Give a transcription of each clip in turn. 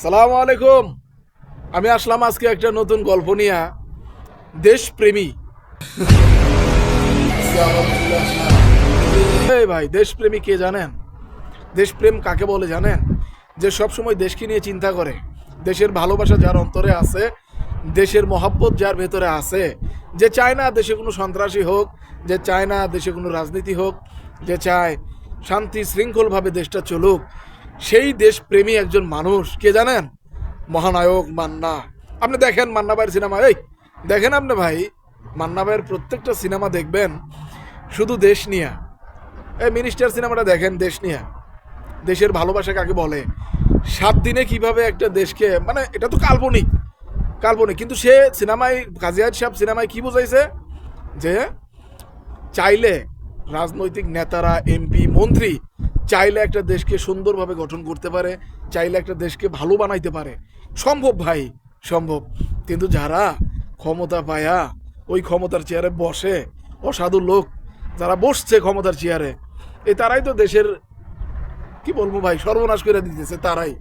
সালাম আলাইকুম। আমি আসলাম আজকে একটা নতুন গল্প নিয়ে। দেশপ্রেমী। এই ভাই, দেশপ্রেমী কে জানেন? দেশপ্রেম কাকে বলে জানেন? যে সব সময় দেশকে নিয়ে চিন্তা করে। দেশের ভালোবাসা যার অন্তরে আছে, দেশের মহাব্বত যার ভেতরে আছে। যে চায় না দেশে কোনো সন্ত্রাসী হোক, যে চায় না দেশে কোনো রাজনীতি হোক, যে চায় শান্তি শৃঙ্খলভাবে দেশটা চলুক সেই দেশপ্রেমী একজন মানুষ, কে জানেন? মহানায়ক মান্না। আপনি দেখেন মান্না ভাইয়ের সিনেমা। এই, দেখেন আপনি ভাই, মান্না ভাইয়ের প্রত্যেকটা সিনেমা দেখবেন শুধু দেশ নিয়ে। এই মিনিস্টার সিনেমাটা দেখেন দেশ নিয়ে। দেশের ভালোবাসা কাকে বলে? সাত দিনে কীভাবে একটা দেশকে মানে এটা তো কাল্পনিক কাল্পনিক। কিন্তু সে সিনেমায় কাজিয়াজ সাহেব সিনেমায় কি বোঝাইছে? যে চাইলে রাজনৈতিক নেতারা, এমপি, মন্ত্রী চাইলে একটা দেশকে সুন্দরভাবে গঠন করতে পারে, চাইলে একটা দেশকে ভালো বানাইতে পারে। সম্ভব ভাই, সম্ভব। কিন্তু যারা ক্ষমতা পায়া, ওই ক্ষমতার চেয়ারে বসে, অসাধু লোক, যারা বসছে ক্ষমতার চেয়ারে এই তারাই তো দেশের, কি বলব ভাই, সর্বনাশ করে দিতেছে তারাই।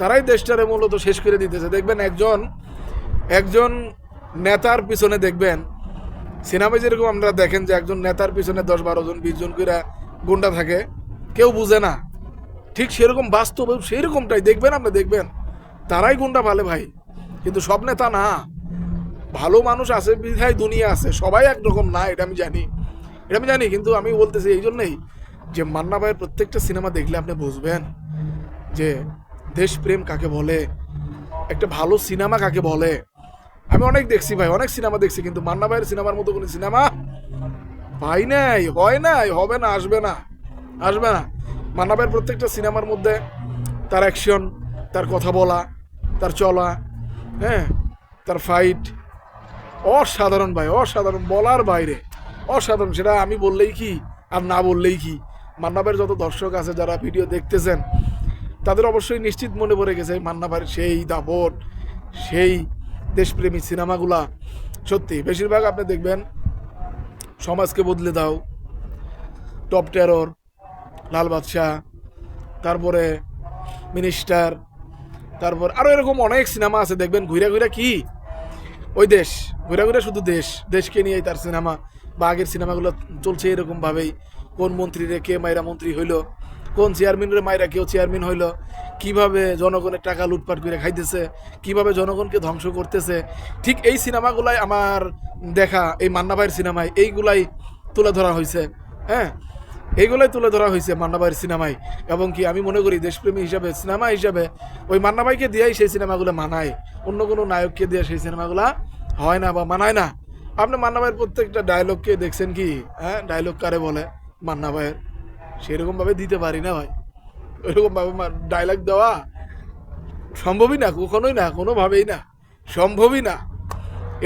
তারাই দেশটারে মূলত শেষ করে দিতেছে। দেখবেন একজন একজন নেতার পিছনে দেখবেন, সিনেমায় যেরকম আমরা দেখেন যে একজন নেতার পিছনে দশ বারো জন, বিশ জন করে গুন্ডা থাকে কেউ বুঝে না। ঠিক সেরকম বাস্তব সেরকমটাই। দেখবেন আপনি, দেখবেন। তারাই গুন্ডা ভালে ভাই? কিন্তু সব নেতা না। ভালো মানুষ আছে বিধায় দুনিয়া আছে সবাই একরকম না, এটা আমি জানি। এটা আমি জানি, কিন্তু আমি বলতেছি এই জন্যই যে মান্না ভাইয়ের প্রত্যেকটা সিনেমা দেখলে আপনি বুঝবেন যে দেশপ্রেম কাকে বলে, একটা ভালো সিনেমা কাকে বলে। আমি অনেক দেখছি ভাই, অনেক সিনেমা দেখছি, কিন্তু মান্না ভাইয়ের সিনেমার মতো কোনো সিনেমা পাই নাই, হয় নাই, হবে না, আসবে না। আসবে না। ভাইয়ের প্রত্যেকটা সিনেমার মধ্যে তার অ্যাকশন তার কথা বলা, তার চলা হ্যাঁ তার ফাইট অসাধারণ ভাই, অসাধারণ বলার বাইরে, অসাধারণ। সেটা আমি বললেই কি আর না বললেই কি? মান্নাবের যত দর্শক আছে, যারা ভিডিও দেখতেছেন, তাদের অবশ্যই নিশ্চিত মনে পড়ে গেছে, মান্নাবার সেই দাপট, সেই দেশপ্রেমী সিনেমাগুলা। সত্যি, বেশিরভাগ আপনি দেখবেন, সমাজকে বদলে দাও টপ টেরর লাল বাদশাহ, তারপরে মিনিস্টার তারপর আরও এরকম অনেক সিনেমা আছে, দেখবেন ঘুরে ঘুরে কি? ওই দেশ, ঘুরে ঘুরে শুধু দেশ, দেশকে নিয়েই তার সিনেমা বা আগের সিনেমাগুলো চলছে এরকমভাবেই। কোন মন্ত্রীরে কে মাইরা মন্ত্রী হইল? কোন চেয়ারম্যানের মাইরা কেউ চেয়ারম্যান হইল? কীভাবে জনগণের টাকা লুটপাট করে খাইতেছে? কীভাবে জনগণকে ধ্বংস করতেছে? ঠিক এই সিনেমাগুলাই আমার দেখা, এই মান্না ভাইয়ের সিনেমায় এইগুলাই তুলে ধরা হয়েছে হ্যাঁ? এইগুলাই তুলে ধরা হয়েছে মান্না ভাইয়ের সিনেমায়। এবং কি আমি মনে করি দেশপ্রেমী হিসাবে, সিনেমা হিসাবে ওই মান্না ভাইকে দিয়েই সেই সিনেমাগুলো মানায়। অন্য কোনো নায়ককে দিয়ে সেই সিনেমাগুলো হয় না বা মানায় না। আপনি মান্না ভাইয়ের প্রত্যেকটা ডায়লগকে দেখছেন কি? হ্যাঁ ডায়লগ কারে বলে? মান্না ভাইয়ের সেরকমভাবে দিতে পারি না ভাই। ওইরকমভাবে ডায়লগ দেওয়া সম্ভবই না, কখনোই না, কোনোভাবেই না, সম্ভবই না।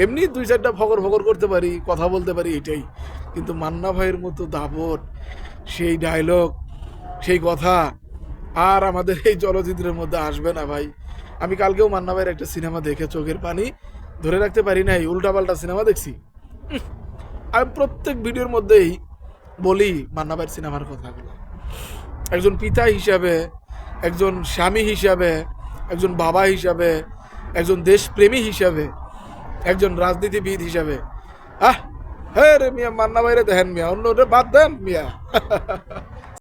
এমনি দুই চারটা ফকর ফকর করতে পারি, কথা বলতে পারি, এটাই। কিন্তু মান্না ভাইয়ের মতো দাপট সেই ডায়লগ সেই কথা আর আমাদের এই চলচ্চিত্রের মধ্যে আসবে না ভাই। আমি কালকেও মান্না ভাইয়ের একটা সিনেমা দেখে চোখের পানি ধরে রাখতে পারি নাই, উল্টাপাল্টা সিনেমা দেখছি। আমি প্রত্যেক ভিডিওর মধ্যেই বলি মান্না ভাইয়ের সিনেমার কথাগুলো। একজন পিতা হিসাবে, একজন স্বামী হিসাবে, একজন বাবা হিসাবে, একজন দেশপ্রেমী হিসাবে, একজন রাজনীতিবিদ হিসাবে। আহ! হ্যাঁ রে মিয়া মান্না ভাইরে দেখেন মিয়া অন্য বাদ দেন মিয়া।